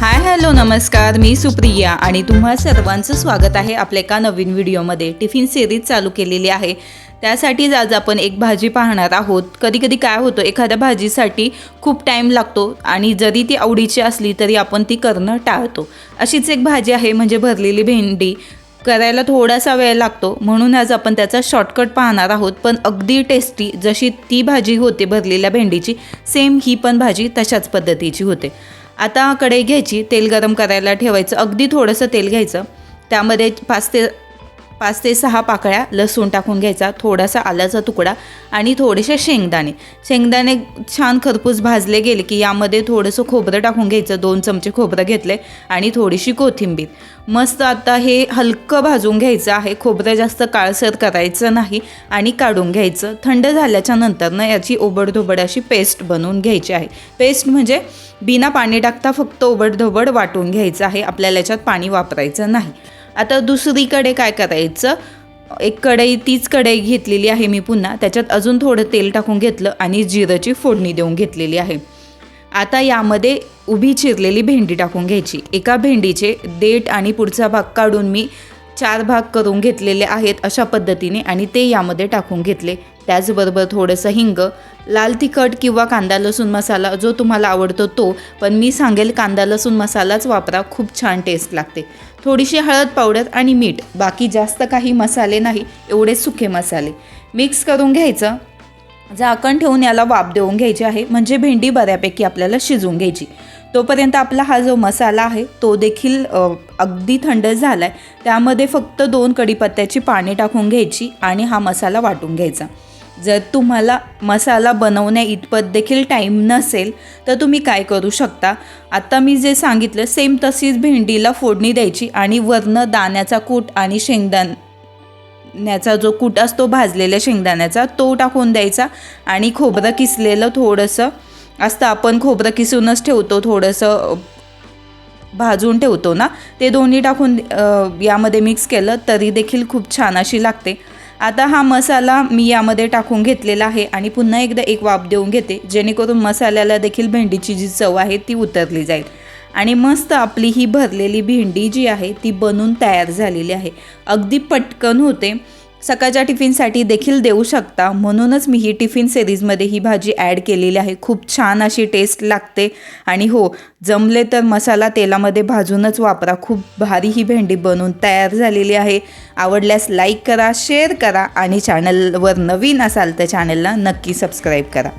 Hi hello नमस्कार. मी सुप्रिया आणि तुम्हा सर्वांचं स्वागत आहे आपल्या एका नवीन व्हिडिओमध्ये. टिफिन सिरीज चालू केलेली आहे. त्यासाठीच आज आपण एक भाजी पाहणार आहोत. कधी कधी काय होतं एखाद्या भाजीसाठी खूप टाईम लागतो आणि जरी ती आवडीची असली तरी आपण ती करणं टाळतो. अशीच एक भाजी आहे म्हणजे भरलेली भेंडी. करायला थोडासा वेळ लागतो. म्हणून आज आपण त्याचा शॉर्टकट पाहणार आहोत. पण अगदी टेस्टी जशी ती भाजी होते भरलेल्या भेंडीची सेम ही पण भाजी तशाच पद्धतीची होते. आता कढई घ्यायची तेल गरम करायला ठेवायचं अगदी थोडंसं तेल घ्यायचं. त्यामध्ये पाच ते पाच ते सहा पाकळ्या लसूण टाकून घ्यायचा थोडासा आल्याचा तुकडा आणि थोडेसे शेंगदाणे. शेंगदाणे छान खरपूस भाजले गेले की यामध्ये थोडंसं खोबरं टाकून घ्यायचं दोन चमचे खोबरं घेतले आणि थोडीशी कोथिंबीर. मस्त आता हे हलकं भाजून घ्यायचं आहे खोबरं जास्त काळसर करायचं नाही आणि काढून घ्यायचं. थंड झाल्याच्या नंतरनं याची ओबडधोबड अशी पेस्ट बनवून घ्यायची आहे. पेस्ट म्हणजे बिना पाणी टाकता फक्त ओबडधोबड वाटून घ्यायचं आहे आपल्याला याच्यात पाणी वापरायचं नाही. आता दुसरीकडे काय करायचं? एक कढई तीच कढई घेतलेली आहे मी पुन्हा. त्याच्यात अजून थोडं तेल टाकून घेतलं आणि जिरंची फोडणी देऊन घेतलेली आहे. आता यामध्ये उभी चिरलेली भेंडी टाकून घ्यायची. एका भेंडीचे देठ आणि पुढचा भाग काढून मी चार भाग करून घेतलेले आहेत अशा पद्धतीने आणि ते यामध्ये टाकून घेतले. त्याचबरोबर थोडंसं हिंग लाल तिखट किंवा कांदा लसूण मसाला जो तुम्हाला आवडतो तो. पण मी सांगेल कांदा लसूण मसालाच वापरा खूप छान टेस्ट लागते. थोडीशी हळद पावडर आणि मीठ बाकी जास्त काही मसाले नाही एवढे सुके मसाले. मिक्स करून घ्यायचं. झाकण ठेवून याला वाफ देऊन घ्यायची आहे म्हणजे भेंडी बऱ्यापैकी आपल्याला शिजवून घ्यायची. तोपर्यंत आपला हा जो मसाला आहे तो देखील अगदी थंड झाला आहे त्यामध्ये फक्त दोन कढीपत्त्याची पाने टाकून घ्यायची आणि हा मसाला वाटून घ्यायचा. जर तुम्हाला मसाला बनवण्या इतपत देखील टाईम नसेल तर तुम्ही काय करू शकता? आत्ता मी जे सांगितलं सेम तशीच भेंडीला फोडणी द्यायची आणि वरनं दाण्याचा कूट आणि शेंगदाण्याचा जो कूट असतो भाजलेल्या शेंगदाण्याचा तो टाकून द्यायचा आणि खोबरं किसलेलं थोडंसं असतं आपण खोबरं किसूनच ठेवतो थोडंसं भाजून ठेवतो ना ते दोन्ही टाकून यामध्ये मिक्स केलं तरी देखील खूप छान अशी लागते. आता हा मसाला मी यामध्ये टाकून घेतलेला आहे आणि पुन्हा एकदा एक वाफ देऊन घेते. जेणेकरून मसाल्याला देखील भेंडीची जी चव आहे ती उतरली जाईल. आणि मस्त आपली ही भरलेली भेंडी जी आहे ती बनून तयार झालेली आहे. अगदी पटकन होते. सकाळच्या टिफिनसाठी देखील देऊ शकता. म्हणूनच मी ही टिफिन सिरीजमध्ये ही भाजी ॲड केलेली आहे. खूप छान अशी टेस्ट लागते. आणि हो जमले तर मसाला तेलामध्ये भाजूनच वापरा. खूप भारी ही भेंडी बनवून तयार झालेली आहे. आवडल्यास लाईक करा शेअर करा आणि चॅनलवर नवीन असाल तर चॅनलला नक्की सबस्क्राईब करा.